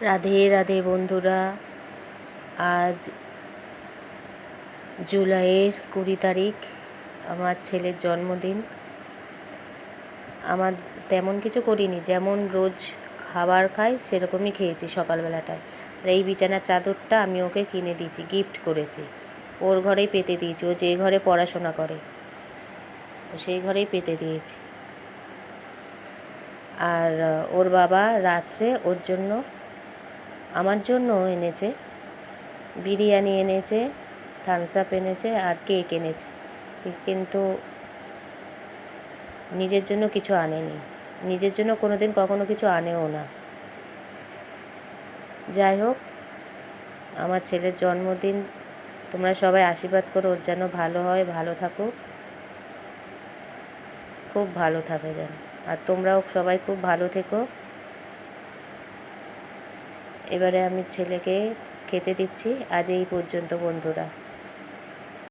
রাধে রাধে বন্ধুরা। আজ জুলাইয়ের কুড়ি তারিখ, আমার ছেলের জন্মদিন। আমার তেমন কিছু করিনি, যেমন রোজ খাবার খাই, সেরকমই খেয়েছি সকালবেলাটায়। আর এই বিছানার চাদরটা আমি ওকে কিনে দিয়েছি গিফট করেছি। ওর ঘরেই পেতে দিয়েছি, ও যে ঘরে পড়াশোনা করে সেই ঘরেই পেতে দিয়েছি। আর ওর বাবা রাত্রে ওর জন্য আমার জন্য এনেছে। বিরিয়ানি এনেছে থামস আপ এনেছে আর কেক এনেছে। কিন্তু নিজের জন্য কিছু আনেনি। নিজের জন্য কোনো দিন কখনো কিছু আনেও না। যাই হোক, আমার ছেলের জন্মদিন, তোমরা সবাই আশীর্বাদ করো, ওর যেন ভালো হয়, ভালো থাকুক। খুব ভালো থাকে যেন। আর তোমরাও সবাই খুব ভালো থেকো। এবারে আমি ছেলেকে খেতে দিচ্ছি। আজ এই পর্যন্ত বন্ধুরা।